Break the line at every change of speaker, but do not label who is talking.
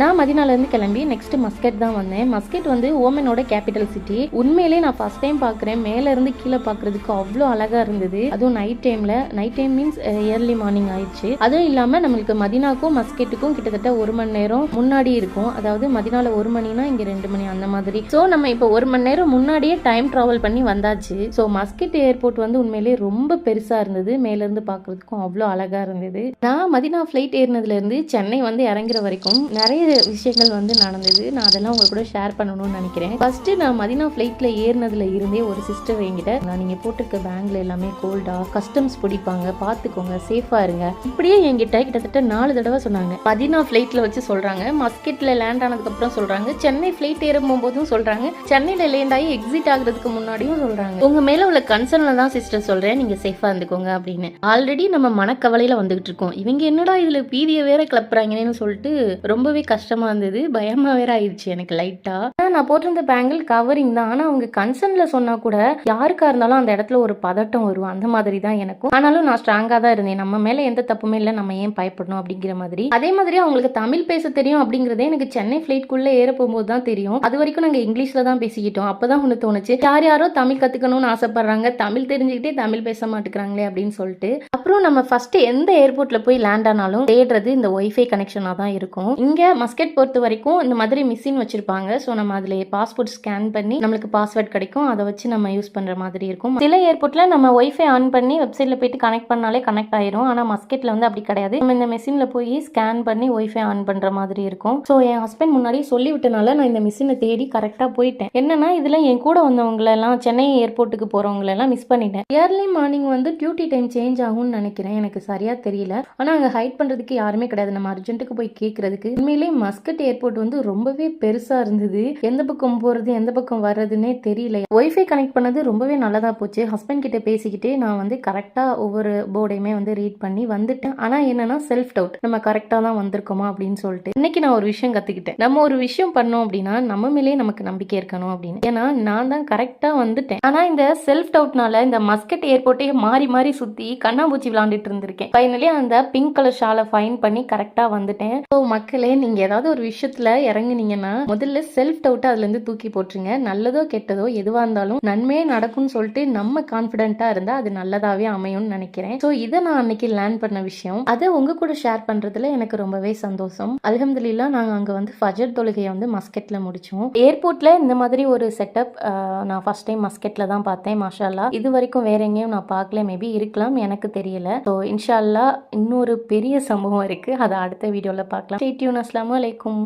நான் மதினாலேருந்து கிளம்பி next Muscat தான் வந்தேன். மஸ்கட் வந்து ஓமனோட கேபிட்டல் சிட்டி உண்மையிலே நான் ஃபர்ஸ்ட் டைம் பார்க்குறேன். மேலேருந்து கீழே பார்க்கறதுக்கு அவ்வளோ அழகாக இருந்தது. அதுவும் நைட் டைமில் night time means early morning ஆயிடுச்சு. அதுவும் இல்லாமல் நம்மளுக்கு மதினாக்கும் மஸ்கெட்டுக்கும் கிட்டத்தட்ட ஒரு மணி நேரம் முன்னாடி இருக்கும். அதாவது மதினால ஒரு மணினா இங்க ரெண்டு மணி அந்த மாதிரி. ஸோ நம்ம இப்போ ஒரு மணி நேரம் முன்னாடியே டைம் ட்ராவல் பண்ணி வந்தாச்சு. ஸோ மஸ்கெட் ஏர்போர்ட் வந்து உண்மையிலேயே ரொம்ப பெருசா இருந்தது. மேலேருந்து பார்க்கறதுக்கும் அவ்வளோ அழகா இருந்தது. நான் மதினா ஃப்ளைட் ஏறினதுல இருந்து சென்னை வந்து இறங்குற வரைக்கும் நிறைய விஷயங்கள் வந்து நடந்தது. நான் அதெல்லாம் உங்க கூட ஷேர் பண்ணணும்னு நினைக்கிறேன். ஃபர்ஸ்ட் நான் மதினா ஃப்ளைட்டில் ஏறினதுல இருந்தே ஒரு சிஸ்டர் என்கிட்ட நான் நீங்க போட்டிருக்க பேங்க்ல எல்லாமே கோல்டா கஸ்டம்ஸ் பிடிப்பாங்க பாத்துக்கோங்க சேஃபா இருங்க. இப்படியே என்கிட்ட கிட்டத்தட்ட நாலு தடவை சொன்னாங்க. மதினா ஃப்ளைட்டில் வச்சு சொல்றாங்க. மஸ்கெட்ல லேண்ட் ஆனதுக்கு அப்புறம் சொல்றாங்க. சென்னை ஃப்ளைட் ஏறும் போதும் சொல்றாங்க. சென்னையில லேண்ட் ஆகி எக்ஸிட் ஆகுறதுக்கு முன்னாடியும் சொல்றாங்க. உங்க மேல உள்ள கன்சர்ன்ல தான் சிஸ்டர் சொல்றேன். நீங்க சேஃபா இருந்துக்கோங்க அப்படின்னு. ஆல்ரெடி நம்ம மனக்கவலையில வந்துகிட்டு இருக்கோம். இவங்க என்னடா இதுல பீதியை வேற கிளப்புறாங்கன்னு சொல்லிட்டு ரொம்பவே கஷ்டம் கஷ்டமாக இருந்தது. பயமாக வேற ஆயிடுச்சு எனக்கு லைட்டாக ஆனால் நான் போட்டிருந்த பேங்கிள் கவரிங் தான். ஆனால் அவங்க கன்சர்னில் சொன்னால் கூட யாருக்காக இருந்தாலும் அந்த இடத்துல ஒரு பதட்டம் வரும். அந்த மாதிரி தான் எனக்கும். ஆனாலும் நான் ஸ்ட்ராங்காக தான் இருந்தேன். நம்ம மேலே எந்த தப்புமே இல்லை. நம்ம ஏன் பயப்படணும் அப்படிங்கிற மாதிரி. அதே மாதிரி அவங்களுக்கு தமிழ் பேச தெரியும் அப்படிங்கிறதே எனக்கு சென்னை ஃப்ளைட்குள்ளே ஏற போகும்போது தான் தெரியும். அது வரைக்கும் நாங்கள் இங்கிலீஷில் தான் பேசிக்கிட்டோம். அப்போ தான் ஒன்று தோணுச்சு. யார் யாரோ தமிழ் கற்றுக்கணும்னு ஆசைப்படுறாங்க. தமிழ் தெரிஞ்சுக்கிட்டே தமிழ் பேச மாட்டேங்கிறாங்களே அப்படின்னு சொல்லிட்டு. அப்புறம் நம்ம ஃபர்ஸ்ட் எந்த ஏர்போர்ட்டில் போய் லேண்ட் ஆனாலும் தேடுறது இந்த ஒய்ஃபை கனெக்ஷனாக தான் இருக்கும். இங்கே மஸ்கெட் பொறுத்த வரைக்கும் இந்த மாதிரி மிஷின் வச்சிருப்பாங்க. ஸோ நம்ம அதில் பாஸ்போர்ட் ஸ்கேன் பண்ணி நம்மளுக்கு பாஸ்வேர்ட் கிடைக்கும். அதை வச்சு நம்ம யூஸ் பண்ணுற மாதிரி இருக்கும். சில ஏர்போர்ட்ல நம்ம ஒய்ஃபை ஆன் பண்ணி வெப்சைட்ல போயிட்டு கனெக்ட் பண்ணாலே கனெக்ட் ஆயிரும். ஆனால் மஸ்கெட்ல வந்து அப்படி கிடையாது. நம்ம இந்த மிஷினில் போய் ஸ்கேன் பண்ணி ஒய்ஃபை ஆன் பண்ணுற மாதிரி இருக்கும். ஸோ என் ஹஸ்பண்ட் முன்னாடி சொல்லி விட்டனால நான் இந்த மிஷினை தேடி கரெக்டாக போயிட்டேன். என்னன்னா இதில் என் கூட வந்தவங்களெல்லாம் சென்னை ஏர்போர்ட்டுக்கு போகிறவங்களெல்லாம் மிஸ் பண்ணிட்டேன். ஏர்லி மார்னிங் வந்து டியூட்டி டைம் சேஞ்ச் ஆகும்னு நினைக்கிறேன். எனக்கு சரியாக தெரியல. ஆனால் அங்கே ஹைட் பண்ணுறதுக்கு யாருமே கிடையாது. நம்ம அர்ஜென்ட்டுக்கு போய் கேட்குறதுக்கு உண்மையிலே உண்மையிலேயே மஸ்கட் ஏர்போர்ட் வந்து ரொம்பவே பெருசா இருந்தது. எந்த பக்கம் போறது எந்த பக்கம் வர்றதுன்னே தெரியல. ஒய்ஃபை கனெக்ட் பண்ணது ரொம்பவே நல்லதா போச்சு. ஹஸ்பண்ட் கிட்ட பேசிக்கிட்டே நான் வந்து கரெக்டா ஒவ்வொரு போர்டையுமே வந்து ரீட் பண்ணி வந்துட்டேன். ஆனா என்னன்னா செல்ஃப் டவுட் நம்ம கரெக்டா தான் வந்திருக்கோமா அப்படின்னு சொல்லிட்டு. இன்னைக்கு நான் ஒரு விஷயம் கத்துக்கிட்டேன். நம்ம ஒரு விஷயம் பண்ணோம் அப்படின்னா நம்ம மேலேயே நமக்கு நம்பிக்கை இருக்கணும் அப்படின்னு. ஏன்னா நான் தான் கரெக்டா வந்துட்டேன். ஆனா இந்த செல்ஃப் டவுட்னால இந்த மஸ்கட் ஏர்போர்ட்டே மாறி மாறி சுத்தி கண்ணாபூச்சி விளாண்டுட்டு இருந்திருக்கேன். ஃபைனலி அந்த பிங்க் கலர் ஷாலை ஃபைன் பண்ணி கரெக்டா வந்துட்டேன். ஸோ மக்களே நீங்க ஏதாவது ஒரு விஷயத்துல இறங்குனீங்கன்னா முதல்ல செல்ஃப் டவுட்டை அதுல இருந்து தூக்கி போட்டுருங்க. நல்லதோ கெட்டதோ எதுவா இருந்தாலும் நன்மையே நடக்கும்னு சொல்லிட்டு நம்ம கான்ஃபிடென்ட்டாக இருந்தா அது நல்லதாவே அமையும்னு நினைக்கிறேன். ஸோ இதை நான் அன்னைக்கு லேர்ன் பண்ண விஷயம். அதை உங்க கூட ஷேர் பண்றதுல எனக்கு ரொம்பவே சந்தோஷம். அல்ஹம்துலில்லாஹ் நாங்க அங்க வந்து ஃபஜர் தொழுகையை வந்து மஸ்கெட்ல முடிச்சோம். ஏர்போர்ட்ல இந்த மாதிரி ஒரு செட்டப் நான் ஃபர்ஸ்ட் டைம் மஸ்கெட்ல தான் பார்த்தேன் மாஷால்லா இது வரைக்கும் வேற எங்கேயும் நான் பார்க்கல. மேபி இருக்கலாம் எனக்கு தெரியல. ஸோ இன்ஷால்லா இன்னொரு பெரிய சம்பவம் இருக்கு. அதை அடுத்த வீடியோல பார்க்கலாம். ஸ்டே அஸ்லாம் வலைக்கும்